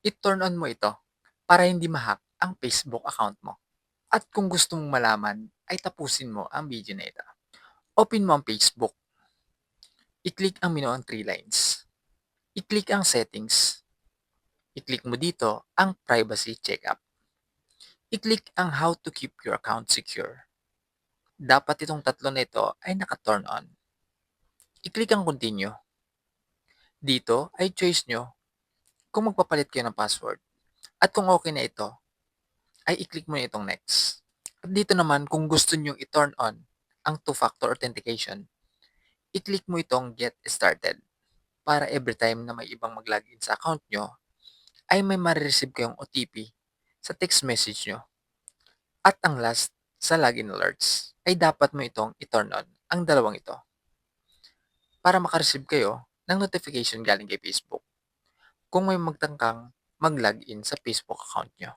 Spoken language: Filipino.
i-turn on mo ito para hindi ma-hack ang Facebook account mo. At kung gusto mong malaman, ay tapusin mo ang video na ito. Open mo ang Facebook. I-click ang menu ang three lines. I-click ang settings. I-click mo dito ang privacy checkup. I-click ang how to keep your account secure. Dapat itong tatlo na ito ay naka-turn on. I-click ang continue. Dito ay choice nyo kung magpapalit kayo ng password. At kung okay na ito, ay i-click mo na itong next. At dito naman, kung gusto nyo i-turn on ang two-factor authentication, i-click mo itong get started para every time na may ibang mag-login sa account nyo, ay may marireceive kayong OTP sa text message nyo. At ang last, sa login alerts, ay dapat mo itong i-turn on, ang dalawang ito, para makareceive kayo ng notification galing kay Facebook kung may magtangkang mag-login sa Facebook account nyo.